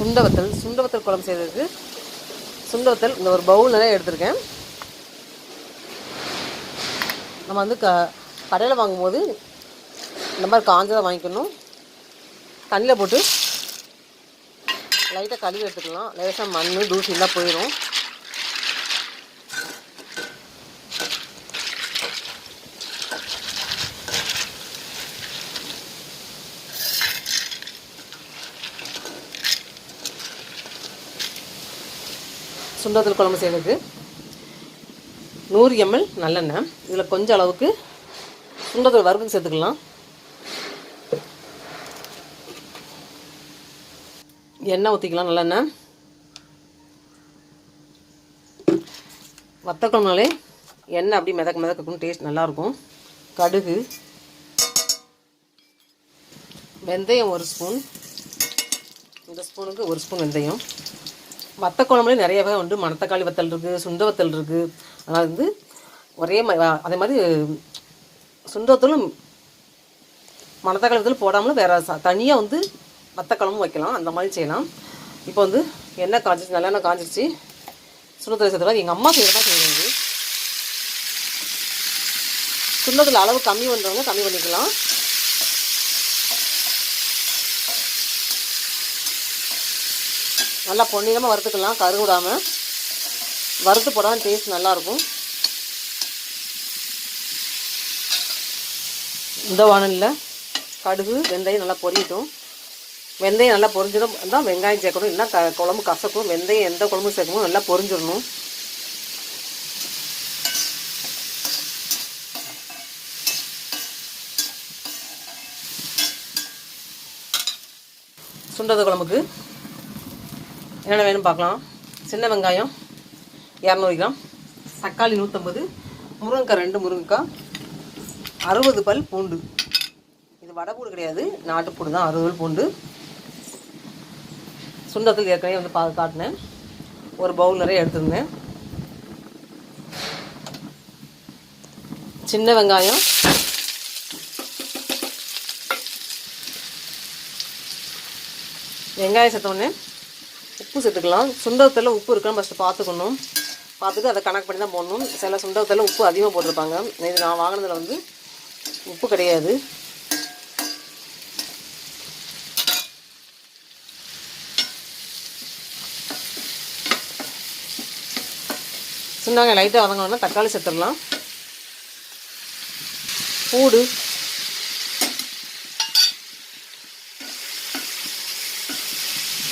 சுண்டவத்தல் சுண்டவத்தல் குழம்பு செய்கிறதுக்கு சுண்டவத்தல் இந்த ஒரு பவுல் நிறைய எடுத்திருக்கேன். நம்ம வந்து க கடையில் வாங்கும்போது இந்த மாதிரி காஞ்சதாக வாங்கிக்கணும். தண்ணியில் போட்டு லைட்டாக கழுவி எடுத்துக்கலாம். லேசாக மண் தூசி எல்லாம் போயிடும் சுண்டத்தில் குழம்பு செய்கிறதுக்கு நூறு எம்எல் நல்லெண்ணெய். இதில் கொஞ்சம் அளவுக்கு சுண்டத்தில் வறுக்கு சேர்த்துக்கலாம். எண்ணெய் ஊற்றிக்கலாம் நல்லெண்ணெய். வத்தக்குழம்புனாலே எண்ணெய் அப்படி மிதக்க மிதக்கணும் டேஸ்ட் நல்லாயிருக்கும். கடுகு. வெந்தயம் ஒரு ஸ்பூன் இந்த ஸ்பூனுக்கு ஒரு ஸ்பூன் வெந்தயம். வத்த குழம்புலேயும் நிறைய வகை உண்டு. மணத்தக்காளி வத்தல் இருக்குது சுண்ட வத்தல் இருக்குது அதனால் வந்து ஒரே மாதிரி அதே மாதிரி சுண்ட வத்தலும் மணத்தக்காளி வத்தல் போடாமலும் வேறு தனியாக வந்து வத்த குழம்பும் வைக்கலாம். அந்த மாதிரி செய்யலாம். இப்போ வந்து எண்ணெய் காய்ச்சிச்சு நல்லெண்ணெய் காய்ச்சிருச்சு சுண்டத்தில் சேர்த்துலாம் எங்கள் அம்மா செய்கிற மாதிரி சுண்டத்தில் அளவு கம்மி பண்ணுறவங்க கம்மி பண்ணிக்கலாம். நல்லா பொன்னிறமாக வறுத்துக்கலாம் கருவிடாமல் வறுத்து போடாமல் டேஸ்ட் நல்லாயிருக்கும். இந்த வானலில் கடுகு வெந்தயம் நல்லா பொரியட்டும். வெந்தயம் நல்லா பொரிஞ்சிடும். தான் வெங்காயம் சேர்க்கணும். இல்லைன்னா க குழம்பு கசக்கும். வெந்தயம் எந்த குழம்பு சேர்க்கணும் நல்லா பொரிஞ்சிடணும். சுண்டது குழம்புக்கு என்னென்ன வேணும் பார்க்கலாம். சின்ன வெங்காயம் இரநூறு கிராம். தக்காளி நூற்றம்பது முருங்கைக்காய் ரெண்டு முருங்கைக்காய் அறுபது பல் பூண்டு. இது வடப்பூடு கிடையாது நாட்டுப்பூடு தான் அறுபது பல் பூண்டு. சுண்டத்தில் ஏற்கனவே வந்து பா காட்டினேன். ஒரு பவுல் நிறைய எடுத்துருந்தேன். சின்ன வெங்காயம். வெங்காயம் சேர்த்தோடனே உப்பு சேர்த்துக்கலாம். சுண்டத்தில் உப்பு இருக்கான்னு ஃபஸ்ட்டு பார்த்துக்கணும் பார்த்துட்டு அதை கணக்கு பண்ணி தான் போடணும். சில சுண்டகத்தில் உப்பு அதிகமாக போட்டிருப்பாங்க. இது நான் வாங்கினதில் வந்து உப்பு கிடையாது. சின்னவங்க லைட்டாக வதங்கணும்னா தக்காளி சேர்த்துடலாம். பூடு.